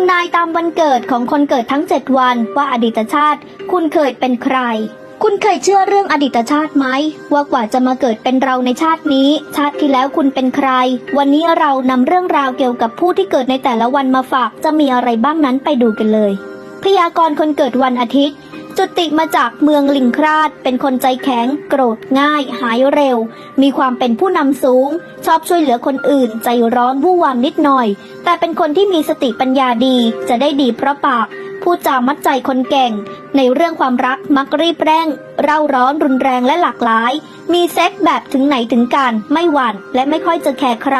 ำนายตามวันเกิดของคนเกิดทั้ง7วันว่าอดีตชาติ คุณเคยเป็นใคร คุณเคยเชื่อเรื่องอดีตชาติไหม ว่ากว่าจะมาเกิดเป็นเราในชาตินี้ ชาติที่แล้วคุณเป็นใคร วันนี้เรานำเรื่องราวเกี่ยวกับผู้ที่เกิดในแต่ละวันมาฝาก จะมีอะไรบ้างนั้นไปดูกันเลย พยากรณ์คนเกิดวันอาทิตย์ จุติมาจากเมืองลิงคราดเป็นคนใจแข็ง โกรธง่าย หายเร็ว มีความเป็นผู้นำสูง ชอบช่วยเหลือคนอื่น ใจร้อนวู่วามนิดหน่อย แต่เป็นคนที่มีสติปัญญาดีจะได้ดีเพราะปาก พูดจามัดใจคนเก่ง ในเรื่องความรักมักรีบเร่ง เร่าร้อนรุนแรงและหลากหลาย มีเซ็กแบบถึงไหนถึงกันไม่หวั่นและไม่ค่อยจะแคร์ใคร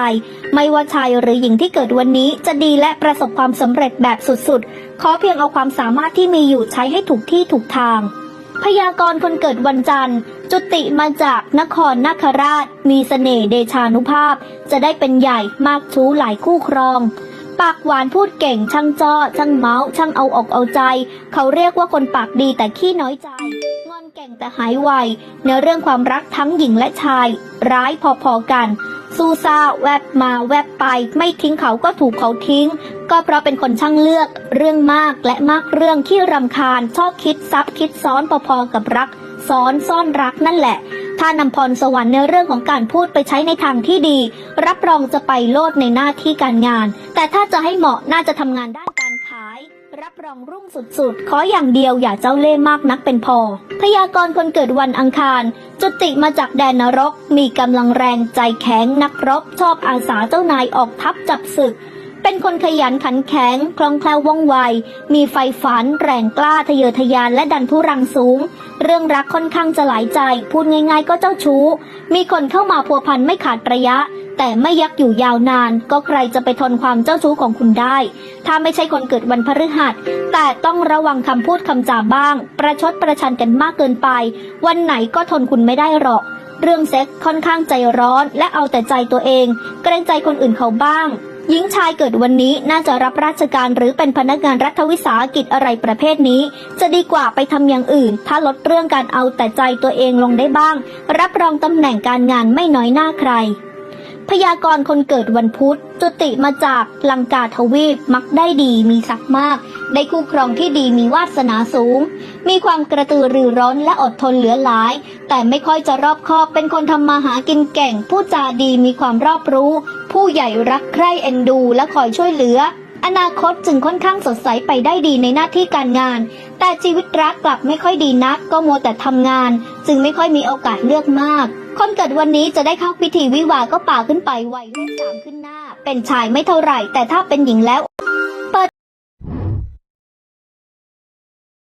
ไม่ว่าชายหรือหญิงที่เกิดวันนี้จะดีและประสบความสำเร็จแบบสุดๆ ขอเพียงเอาความสามารถที่มีอยู่ใช้ให้ถูกที่ถูกทาง พยากรณ์คนเกิดวันจันทร์ จุติมาจากนครนาคราช มีเสน่ห์เดชานุภาพ จะได้เป็นใหญ่มากชู้หลายคู่ครอง ปากหวานพูดเก่งช่างจ้อช่างเมาส์ช่างเอาอกเอาใจ เขาเรียกว่าคนปากดีแต่ขี้น้อยใจ งอนเก่งแต่หายไวในเรื่องความรักทั้งหญิงและชาย ร้ายพอๆกันสู้ซาแวบมาแวบไป ไม่ทิ้งเขาก็ถูกเขาทิ้ง ก็เพราะเป็นคนช่างเลือก เรื่องมากและมากเรื่องที่รำคาญ ชอบคิดซับคิดซ้อนพอๆกับรัก ซ้อนซ่อนรักนั่นแหละ ถ้านำพรสวรรค์ในเรื่องของการพูดไปใช้ในทางที่ดี รับรองจะไปโลดในหน้าที่การงาน แต่ถ้าจะให้เหมาะน่าจะทำงานด้านการขาย รับรองรุ่งสุดๆ ขออย่างเดียวอย่าเจ้าเล่ห์มากนักเป็นพอ พยากรณ์คนเกิดวันอังคาร จุติมาจากแดนนรก มีกำลังแรงใจแข็งนักรบ ชอบอาสาเจ้านายออกทัพจับศึกเป็นคนขยันขันแข็ง คล่องแคล่วว่องไว มีไฟฝัน แรงกล้าทะเยอทะยานและดันทุรังสูง เรื่องรักค่อนข้างจะหลายใจ พูดง่ายๆก็เจ้าชู้ มีคนเข้ามาพัวพันไม่ขาดระยะ แต่ไม่ยักอยู่ยาวนาน ก็ใครจะไปทนความเจ้าชู้ของคุณได้ ถ้าไม่ใช่คนเกิดวันพฤหัส แต่ต้องระวังคำพูดคำจาบ้าง ประชดประชันกันมากเกินไป วันไหนก็ทนคุณไม่ได้หรอก เรื่องเซ็กค่อนข้างใจร้อน และเอาแต่ใจตัวเอง เกรงใจคนอื่นเขาบ้าง หญิงชายเกิดวันนี้น่าจะรับราชการหรือเป็นพนักงานรัฐวิสาหกิจอะไรประเภทนี้ จะดีกว่าไปทำอย่างอื่น ถ้าลดเรื่องการเอาแต่ใจตัวเองลงได้บ้าง รับรองตำแหน่งการงานไม่น้อยหน้าใคร พยากรณ์คนเกิดวันพุธ จุติมาจากลังกาทวีปมักได้ดีมีศักดิ์มาก ได้คู่ครองที่ดีมีวาสนาสูง มีความกระตือรือร้นและอดทนเหลือหลาย แต่ไม่ค่อยจะรอบคอบเป็นคนทำมาหากินเก่ง ผู้จาดีมีความรอบรู้ ผู้ใหญ่รักใคร่เอ็นดูและคอยช่วยเหลือ อนาคตจึงค่อนข้างสดใสไปได้ดีในหน้าที่การงาน แต่ชีวิตรักกลับไม่ค่อยดีนัก ก็มัวแต่ทำงาน จึงไม่ค่อยมีโอกาสเลือกมาก คนเกิดวันนี้จะได้เข้าพิธีวิวาก็ป่าขึ้นไปวัยเลขสามขึ้นหน้า เป็นชายไม่เท่าไหร่ แต่ถ้าเป็นหญิงแล้ว